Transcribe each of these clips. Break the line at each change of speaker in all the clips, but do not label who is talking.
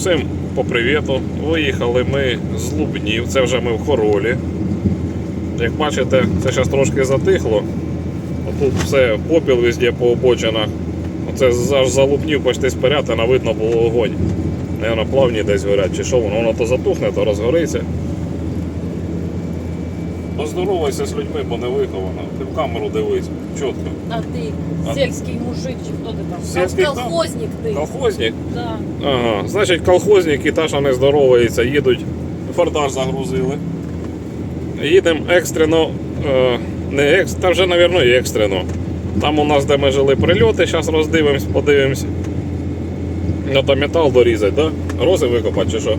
Всім по привіту. Виїхали ми з Лубнів, це вже ми в Хоролі. Як бачите, це зараз трошки затихло. Тут все попіл везде по обочинах. Оце аж за Лубнів почти з Пирятина видно було огонь. Наверно, плавні десь горять, чи що воно, воно то затухне, то розгориться. Поздоровайся з людьми, бо не виховано. Ти в камеру дивись, чітко.
А ты
А-
сельский мужик, чи хто ти там?
Сельский хто?
Колхозник ти.
Колхозник?
Да.
Ага, значить, колхозники та, що не здороваються, їдуть, фортаж загрузили. Їдемо екстрено, е, не екс, та вже, мабуть, і екстрено. Там у нас, де ми жили прильоти, зараз роздивимось, подивимось. Ну там метал дорізать, да? Рози викопати чи що?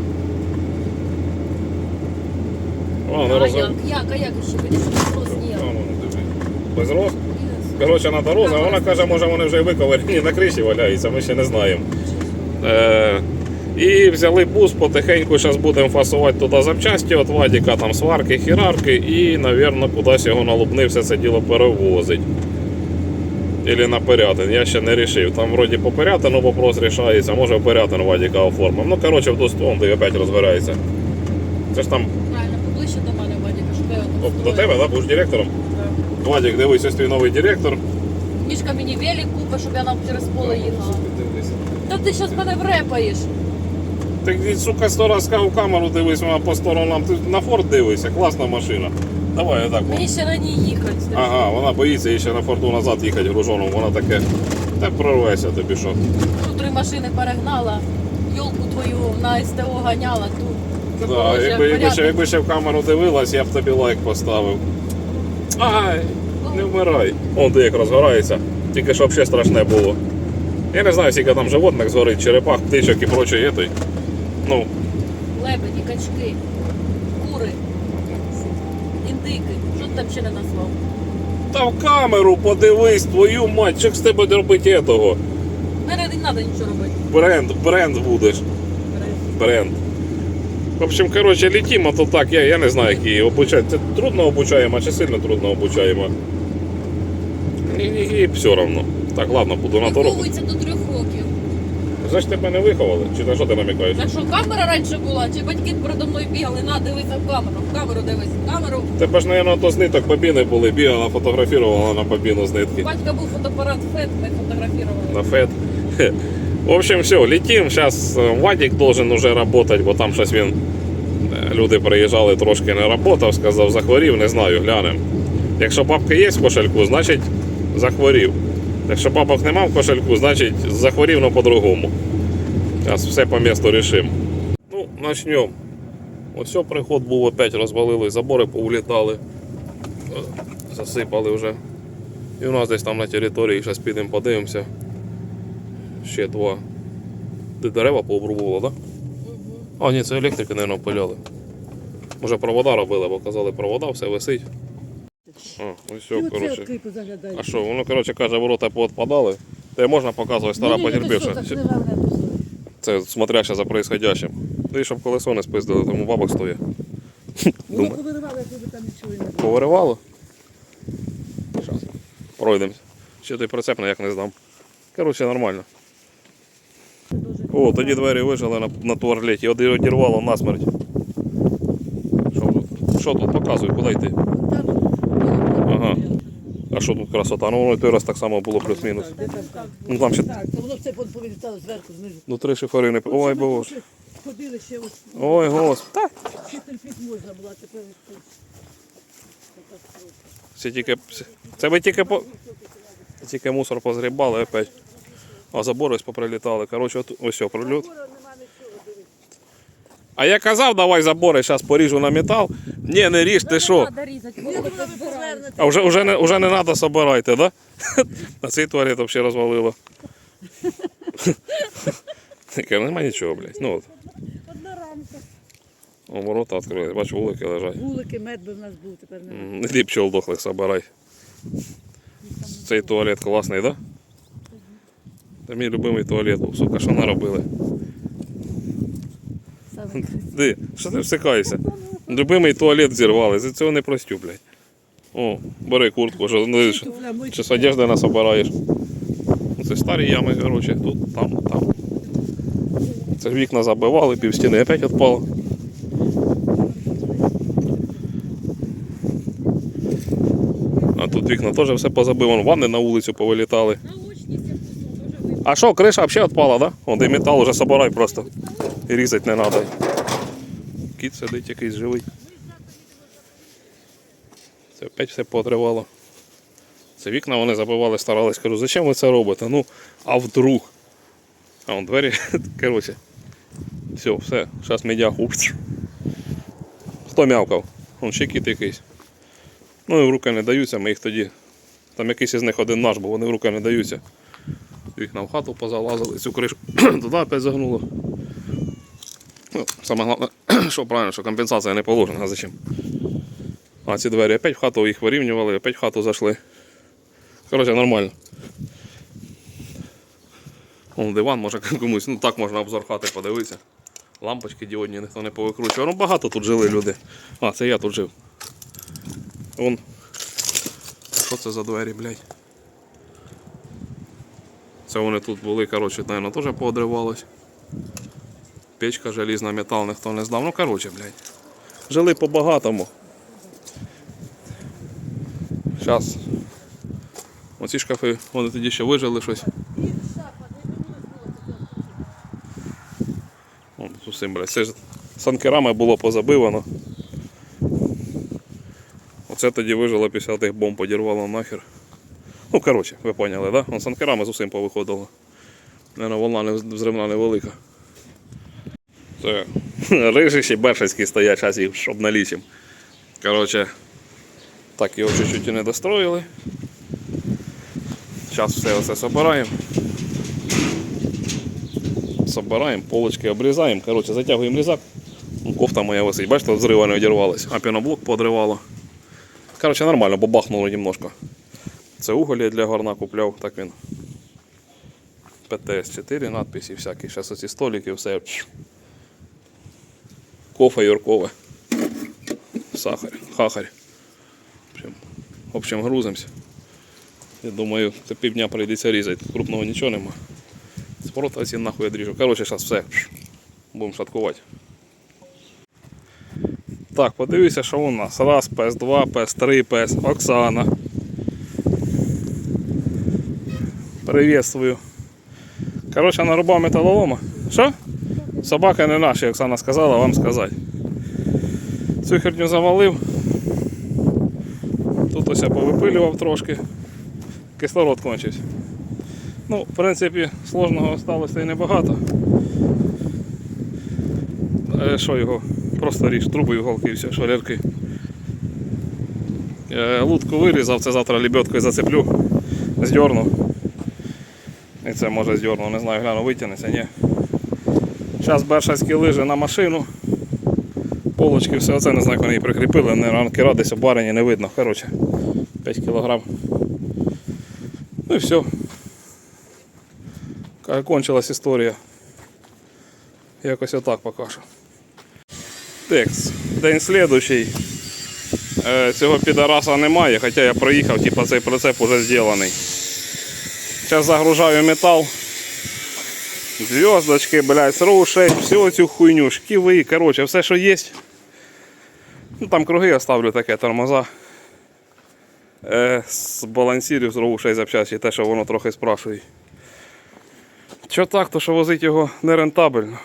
О, не роз...
як, як, а як ні.
вон, диви. Без роз? Коротше, на дорозі, а вона каже, може вони вже й на криші валяються, ми ще не знаємо. Е, і взяли бус, потихеньку зараз будемо фасувати туди запчасті від Вадіка, там сварки, хірарки, і, мабуть, кудись його на Лубни все це діло перевозить. Ілі на Пирятин, я ще не рішив. Там вроді по Пирятину вопрос рішається, може Пирятин Вадіка оформимо. Ну, коротше, в ту де опять розбирається. Це ж там
Правильно, поближче до мене, Вадіка, щоб я
о, до тебе, да? Будеш директором?
Да.
Вадік, дивись, ось твій новий директор.
Мішка мені велик купи, щоб я нам через поле їхала. Та ти зараз мене врепаєш.
Ти, сука, сто раз в камеру дивись, вона по сторонам. Ти на форт дивися, класна машина. Давай отак.
Мені ще на ній їхати.
Ага, вона боїться і ще на форту назад їхати гружоном. Вона таке. Та прорвеся тобі що.
Тут три машини перегнала, йолку твою на СТО ганяла тут.
Да,
Запорожжя,
якби, якби, ще, якби ще в камеру дивилась, я б тобі лайк поставив. Ай, не вмирай. Он ти як розгорається. Тільки щоб ще страшне було. Я не знаю, скільки там животних згорить, черепах, птичок і прочої етой. Ну,
Лебеді, качки, кури, індики. Що ти там ще не назвав?
та в камеру подивись, твою мать, що з тебе робити етого?
Мене не треба нічого робити.
Бренд, бренд будеш. Бренд. Бренд. В общем, короче, летим, а то так, я, я не знаю, як її обучати. Це трудно обучаємо чи сильно трудно обучаємо. І, і, і все одно. Так, ладно, буду на то робити.
Виховується до трьох років.
Значить тебе не виховали? Чи на що ти намікаєш?
Так що камера раніше була, чи батьки передо мною бігали, на дивися в камеру, в камеру дивись, в камеру.
Тебе ж, мабуть, то з ниток бобіни були, бігала, фотографувала на бобіну з нитки.
Батька був фотоапарат ФЕД, ми фотографували.
На фет. В общем, все, летим. Сейчас Вадик должен уже работать, бо там щось він. е, Люди приїжджали, трошки не работав, сказав, захворів, не знаю, глянемо. Якщо бабка є в кошельку, значить захворів. Якщо бабок нема в кошельку, значить захворів, але по-другому. Зараз все по місту рішимо. Ну, начнемо. Ось приход був опять розвалили, забори повлітали, е, засипали вже. І у нас десь там на території, зараз підемо подивимося. Ще два. Де дерева пообрубувало, так? Да? А, ні, це електрики, мабуть, пиляли. Може провода робили, бо казали, провода, все висить. А, ось все, коротше. А що, воно, коротше, каже, ворота поотпадали. Те можна показувати стара потерпівша. Це смотряще за происходящим. Ну і щоб колесо не спиздили, тому бабок стоїть.
Воно
Думаю.
повиривало, якби там нічого і не було.
Повиривало? Щас. Пройдемось. Ще той прицеп як не здам. Коротше, нормально. О, тоді двері вижили на, на туалеті, одірвало насмерть. Що? Що тут? Показуй, куди йти. Ага. А що тут красота? Ну воно і той раз так само було плюс-мінус. Ну там ще
Так, то воно все повилітало зверху, знизу.
ну, три шифери не. Ой, боже.
Ходили ще ось,
Ой, господи.
ще терпіти можна було, а тепер
Це тільки. Це ви тільки по. Тільки мусор позгрібали опять. А забори ось поприлітали. Коротше, от, ось все. А я казав, давай забори, зараз поріжу на метал. Ні, не ріж, ти що? А вже, вже, не, вже не треба собирайте, да? На цей туалет взагалі розвалило. Таке, нема нічого, блядь. Ну от.
Одна рамка.
О, ворота відкрили, бачу, вулики лежать.
Вулики, мед би в нас був, тепер не.
М, Іди собирай. Цей туалет класний, да? Це мій любимий туалет був, сука, що наробили. Ди, що ти всикаєшся? Любимий туалет зірвали, за цього не простю, блядь. О, бери куртку, що ну, чи з одежди насобираєш. Ну, Це старі ями, коротше, тут, там, там. Це ж вікна забивали, пів стіни опять відпало. А тут вікна теж все позабивано, ванни на вулицю повилітали. А що, криша взагалі відпала, да? О, де метал уже собирай просто. І різати не треба. Кіт сидить якийсь живий. Це опять все потривало. Це вікна вони забивали, старались. Кажу, зачем ви це робите? Ну, а вдруг? А вон двері, коротше. Все, все, зараз медяк. Упс. Хто м'явкав? Вон ще кіт якийсь. Ну і в руки не даються, ми їх тоді. Там якийсь із них один наш, бо вони в руки не даються. Вікна в хату позалазили, цю кришу туди опять загнуло. Ну, саме головне, що правильно, що компенсація не положена, а зачем? А ці двері опять в хату їх вирівнювали, опять в хату зайшли. Коротше, нормально. Вон диван може комусь, ну так можна обзор хати подивитися. Лампочки діодні ніхто не повикручував. Ну багато тут жили люди. А, це я тут жив. Вон. Що це за двері, блядь? Це вони тут були, коротше, наверное, теж поодривалось. Печка желізна, метал ніхто не знав. Ну, коротше, блядь. Жили по-багатому. Зараз. Оці шкафи, вони тоді ще вижили щось. Вон, зовсім, блядь. Це ж санкерами було позабивано. Оце тоді вижило після тих бомб, подірвало нахер. Ну, коротше, ви поняли, да? Вон санкерами з усім повиходило. Наверно, волна не взривна невелика. Це рижищі бершацькі стоять, зараз їх щоб налічим. Коротше, так його чуть-чуть не достроїли. Зараз все оце собираємо. Собираємо, полочки обрізаємо. Коротше, затягуємо різак. Ну, Кофта моя висить. Бачите, взрива не одірвалась. А піноблок подривало. Коротше, нормально, бо бахнуло немножко. Це уголі для горна купляв, так він. ПТС-4, надписи всякі. Зараз оці столики, все. Кофе юркове. Сахар, хахарь. В общем, грузимося. Я думаю, це півдня прийдеться різати. Крупного нічого нема. Спорот оці нахуй одріжу. Коротше, зараз все. Будемо шаткувати. Так, подивіться, що у нас. Раз, пес, два, пес, три, пес, Оксана. Приветствую. Коротше, нарубав металолома. Що? Собака не наша, Оксана сказала вам сказати. Цю херню завалив. Тут ось я повипилював трошки. Кислород кончився. Ну, в принципі, сложного сталося і небагато. Е, Що його? Просто ріж, труби, іголки і все, швалерки. Е, Лутку вирізав, це завтра лебедкою зацеплю, здерну. І це може здерну, не знаю, гляну, витягнеться, ні. Зараз бершацькі лижі на машину. Полочки, все це, не знаю, вони її прикріпили, не ранки десь обварені, не видно. Коротше, 5 кг. Ну і все. Кончилась історія. Якось отак поки що. Текст. День слідущий. Е, цього підараса немає, хоча я проїхав, типу цей прицеп уже зроблений. Зараз загружаю метал. Зв'язочки, блядь, сроушейп, всю цю хуйню, шківи, коротше, все, що є. Ну, там круги оставлю таке, тормоза. Е, з балансірів з роушей запчасті, те, що воно трохи спрашує. Що так, то що возити його нерентабельно.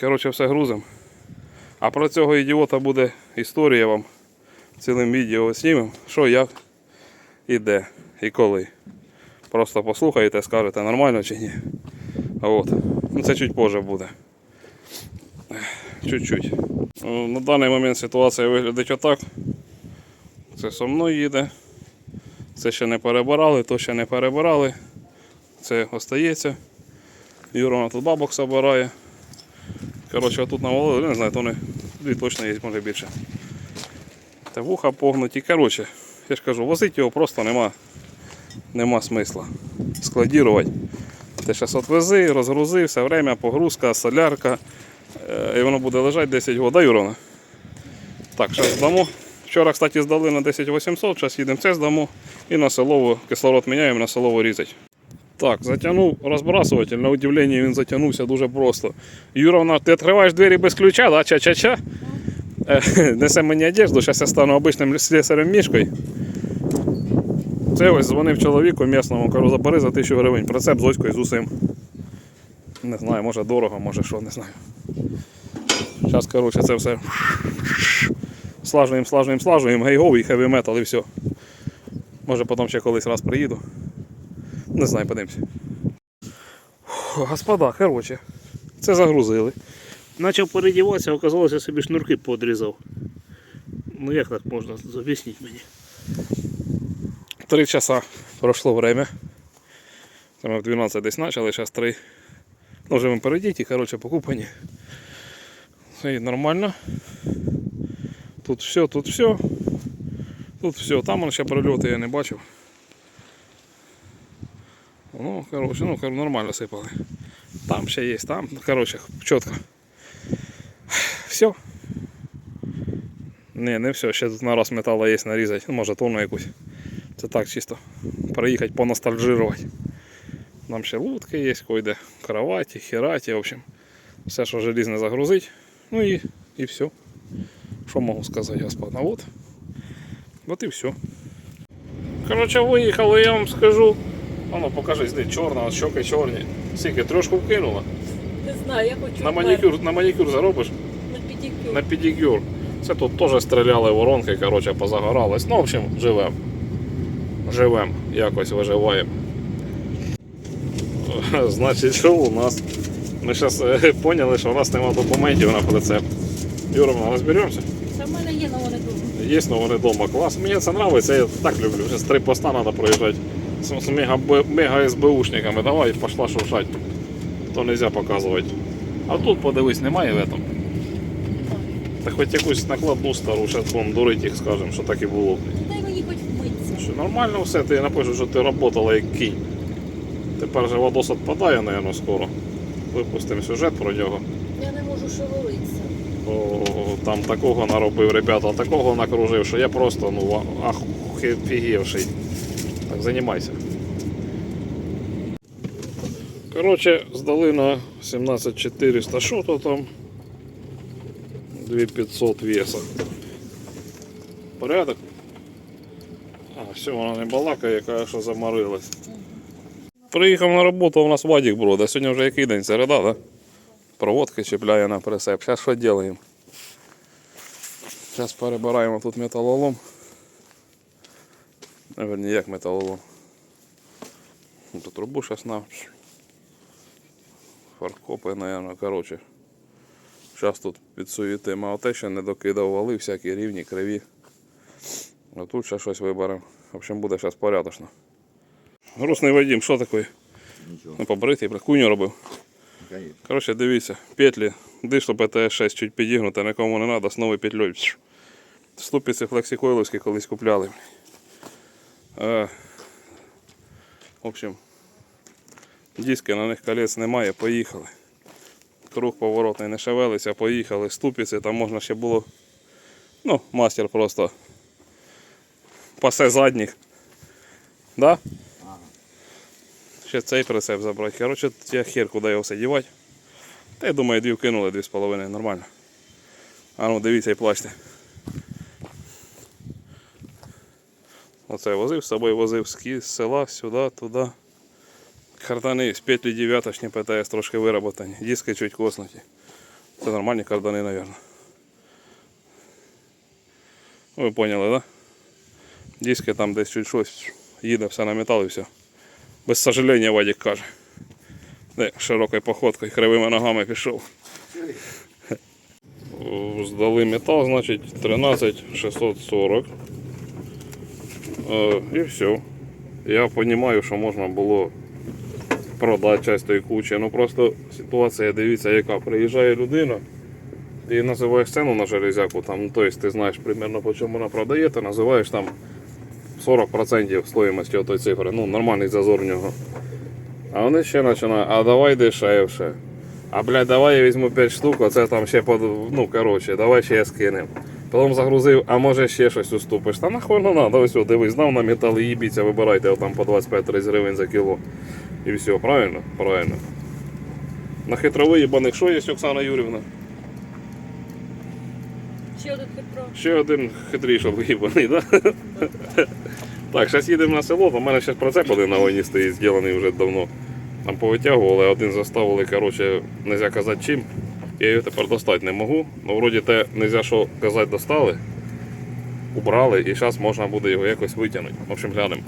Коротше, все грузим. А про цього ідіота буде історія вам цілим відео знімемо, що як, і де, і коли. Просто послухаєте, скажете, нормально чи ні. От. Ну, це чуть позже буде. Чуть-чуть. Ну, На даний момент ситуація виглядить отак. Це со мною їде. Це ще не перебирали, то ще не перебирали. Це остається. Юра тут бабок собирає. Коротше, тут навалили, не знаю, то не дві точно є, може більше. Та вуха погнуті. Коротше, я ж кажу, возити його просто нема, нема смисла. Складірувати. Ти зараз отвези, розгрузи, все время, погрузка, солярка. Е, І воно буде лежати 10 років. Да, Юрона? Так, зараз здамо. Вчора, кстати, здали на 10 800, зараз їдемо це здамо і на селову кислород міняємо, на селову різать. Так, затягнув розбрасуватель, на удивлення він затягнувся дуже просто. Юровна, ти відкриваєш двері без ключа, да? Ча-ча-ча? Е, Несе мені одежду, зараз я стану обичним слесарем мішкою. Це ось дзвонив чоловіку місному, кажу, забери за тисячу гривень. Прицеп з оською з усім. Не знаю, може дорого, може що, не знаю. Зараз, коротше, це все слажуємо, слажуємо, слажуємо, гей-гоу і хеві метал і все. Може потім ще колись раз приїду. Не знаю, подивимося. Господа, коротше, це загрузили. Почав передіватися, оказалося, собі шнурки подрізав. Ну як так можна? Об'ясніть мені. Три часа пройшло время. Ми в 12 десь почали, зараз 3. Ну, вже ми передіті, коротше, покупані. І нормально. Тут все, тут все. Тут все. Там он ще прольоти я не бачив. Ну, коротше, ну, нормально сипали. Там ще є, там, ну, коротше, чітко. Все. Не, не все, ще тут на раз металу є нарізати, ну, може тонну якусь. Це так чисто. Проїхати, поностальжирувати. Нам ще лутки є, койде кроваті, хераті, в общем. Все, що желізне загрузить. Ну і, і все. Що можу сказати, господа? Вот. Вот і все. Коротше, виїхали, я вам скажу. Воно покажись, де чорна, от щоки чорні. Скільки трошку вкинула.
Не знаю, я хочу
На манікюр, на манікюр заробиш,
на педикюр.
на педикюр. Це тут теж стріляли воронки, коротше, позагорались. Ну, в общем, живем. Живем, якось виживаємо. Значить, що у нас? Ми зараз поняли, що у нас немає документів на прицеп. Юра, розберемося?
Та в мене є, вони тут.
Є, но вони вдома клас. Мені це подобається, я так люблю. Зараз три поста треба проїжджати з, з мега, Б- мега СБУшниками. Давай, пішла шуршать. То не можна показувати. А тут подивись, немає в этом. Та хоч якусь накладну стару, зараз будемо дурити їх, скажемо, що так і було.
Дай мені хоч вмитися.
Що нормально все, ти напишу, що ти працювала як кінь. Тепер же Вадос відпадає, мабуть, скоро. Випустимо сюжет про нього.
Я не можу шевелитися.
О, там такого наробив, ребята, такого накружив, що я просто ну ахуєвший. Так, займайся. Коротше, здали на 17400, що то там? 2500 веса. Порядок? Все, вона не балакає, яка що заморилась. Приїхав на роботу, у нас Вадік брода. Сьогодні вже який день? Середа? Да? Проводки чіпляє на прицеп. Зараз що робимо? Зараз перебираємо тут металолом. Наверное, як металолом. Ну, Тут трубу зараз на фаркопи, наверное, коротше. Зараз тут підсуєтимо, а те ще не докидав вали, всякі рівні, криві. А тут ще щось виберемо. В общем, буде зараз порядочно. Грустний Вадим, що таке?
Нічого,
Ну, побритий, куню робив.
конечно.
Коротше, дивіться, петлі, дишло ПТС-6 чуть підігнуте, нікому не треба, з новою петлею. Пш. Ступиці флексикойловські колись купляли. Е, в общем, диски на них колець немає, поїхали. Круг поворотний не шевелиться, поїхали. Ступиці, там можна ще було. Ну, мастер просто пасе задніх. Да? Ще цей прицеп забрати. Коротше, я хер куди його все дівати. Та я думаю, дві вкинули, дві з половиною, нормально. А ну дивіться і плачте. Оце возив з собою, возив з села сюди, туди. Кардани з петлі дев'яточні ПТС трошки вироботані. Диски чуть коснуті. Це нормальні кардани, мабуть. Ви поняли, так? Да? Диски там десь чуть щось. Їде все на метал і все. Без сожаления Вадик каже. Широкою походкою, кривими ногами пішов. Здали метал, значить 13640. Е, І все. Я розумію, що можна було продати часть тої кучі. Ну просто ситуація, дивіться, яка приїжджає людина. Ти називаєш ціну на железяку, там, тобто ти знаєш примерно по чому вона продає, ти називаєш там 40% стоїмості отої цифри. Ну, нормальний зазор в нього. А вони ще починають, а давай дешевше. А блядь, давай я візьму 5 штук, оце там ще под. Ну, коротше, давай ще я скинем. Потім загрузив, а може ще щось уступиш. Та нахуй не надо, ось дивись, знав на метал і їбіться, вибирайте там по 25-30 гривень за кіло. І все, правильно? Правильно. На хитровиїбаних що є, Оксана Юрівна?
Ще один Петро.
Ще один хитріший виїбаний, да? Так, зараз їдемо на село, у мене про прицеп один на війні стоїть, зроблений вже давно. Там повитягували, один заставили, коротше, не можна казати чим. Я його тепер достати не можу. Ну, вроді те не можна, що казати достали, убрали, і зараз можна буде його якось витягнути. В общем, глянемо.